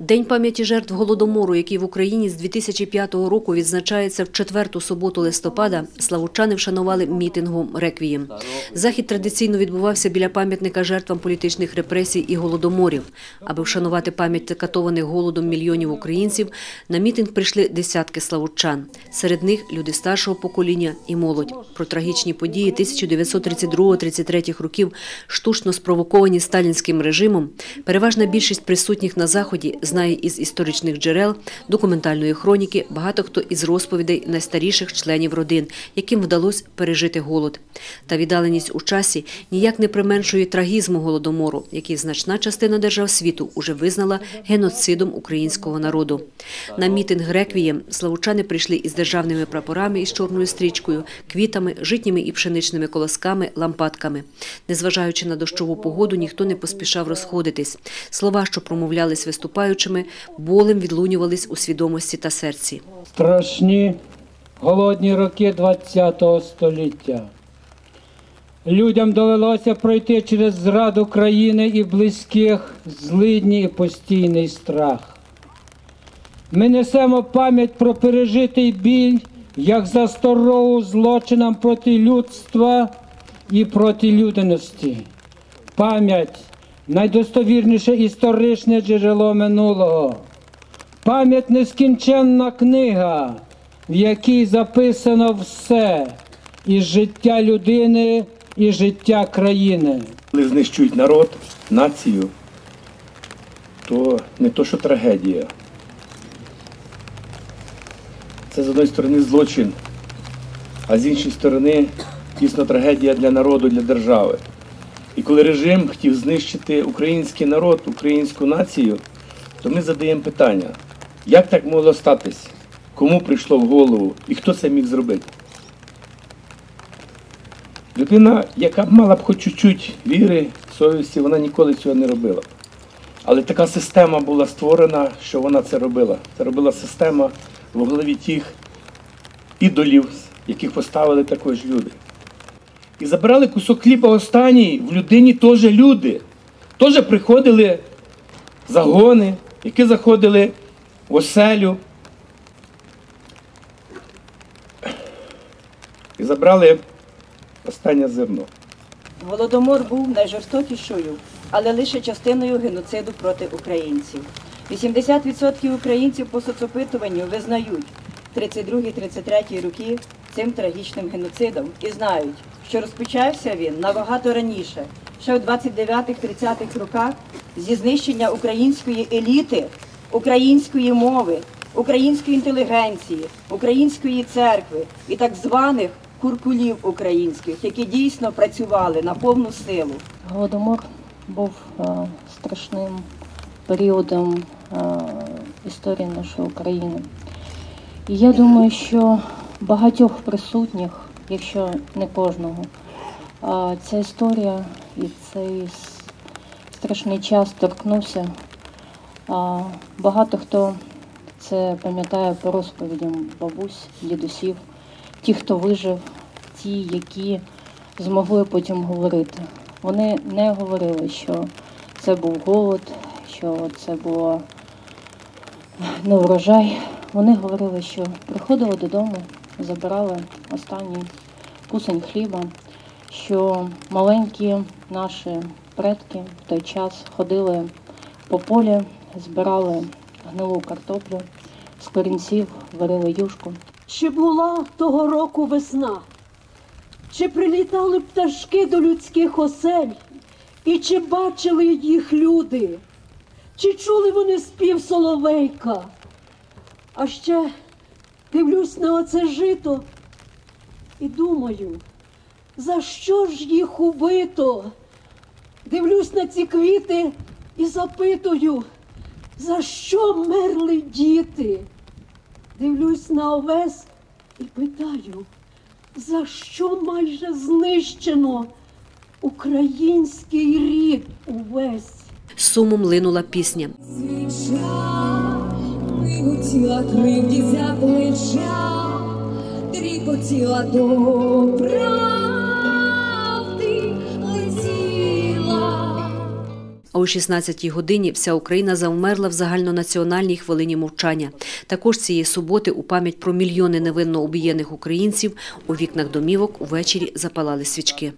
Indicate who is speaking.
Speaker 1: День пам'яті жертв голодомору, який в Україні з 2005 року відзначається в четверту суботу листопада, славучани вшанували мітингом «Реквієм». Захід традиційно відбувався біля пам'ятника жертвам політичних репресій і голодоморів. Аби вшанувати пам'ять катованих голодом мільйонів українців, на мітинг прийшли десятки славучан. Серед них люди старшого покоління і молодь. Про трагічні події 1932-33 років, штучно спровоковані сталінським режимом, переважна більшість присутніх на заході знає із історичних джерел, документальної хроніки, багато хто із розповідей найстаріших членів родин, яким вдалося пережити голод. Та віддаленість у часі ніяк не применшує трагізму голодомору, який значна частина держав світу уже визнала геноцидом українського народу. На мітинг «Реквієм» славучани прийшли із державними прапорами із чорною стрічкою, квітами, житніми і пшеничними колосками, лампадками. Незважаючи на дощову погоду, ніхто не поспішав розходитись. Слова, що промовлялись виступаючими, болем відлунювались у свідомості та серці.
Speaker 2: страшні голодні роки ХХ століття. Людям довелося пройти через зраду країни і близьких, злидні і постійний страх. Ми несемо пам'ять про пережитий біль, як за старову злочинам проти людства і проти людяності. Пам'ять найдостовірніше історичне джерело минулого. Пам'ять нескінченна книга, в якій записано все і життя людини, і життя країни.
Speaker 3: Коли знищують народ, націю, то не то, що трагедія. Це з одної сторони злочин, а з іншої сторони дійсно трагедія для народу, для держави. І коли режим хотів знищити український народ, українську націю, то ми задаємо питання, як так могло статись? Кому прийшло в голову і хто це міг зробити? Людина, яка б мала б хоч чуть-чуть віри, совісті, вона ніколи цього не робила. Але така система була створена, що вона це робила. Це робила система в голові тих ідолів, яких поставили також люди. І забирали кусок хліба останній, в людині теж люди. Теж приходили загони, які заходили в оселю. І забрали останнє зерно.
Speaker 4: Голодомор був найжорстокішою, але лише частиною геноциду проти українців. 80% українців по соцопитуванню визнають 32-33 роки цим трагічним геноцидом і знають, що розпочався він набагато раніше, ще у 29-30-х роках зі знищення української еліти, української мови, української інтелігенції, української церкви і так званих куркулів українських, які дійсно працювали на повну силу.
Speaker 5: Голодомор був е, страшним періодом е, історії нашої України. І я думаю, що багатьох присутніх, якщо не кожного, ця історія і цей страшний час торкнувся. Багато хто це пам'ятає по розповідям бабусь, дідусів, ті, хто вижив, ті, які змогли потім говорити. Вони не говорили, що це був голод, що це було неврожай. Вони говорили, що приходили додому, забирали останній кусень хліба, що маленькі наші предки в той час ходили по полі, збирали гнилу картоплю, з корінців варили юшку.
Speaker 6: Чи була того року весна? Чи прилітали пташки до людських осель? І чи бачили їх люди? Чи чули вони спів соловейка? А ще дивлюсь на оце жито і думаю, за що ж їх убито? Дивлюсь на ці квіти і запитую, за що мерли діти? Дивлюсь на овес і питаю, за що майже знищено український рід увесь?
Speaker 1: Сумом линула пісня.
Speaker 7: Миготіла кривді за плеча, тріпотіла до правди, летіла.
Speaker 1: О 16-й годині вся Україна завмерла в загальнонаціональній хвилині мовчання. Також цієї суботи у пам'ять про мільйони невинно убієних українців у вікнах домівок увечері запалали свічки.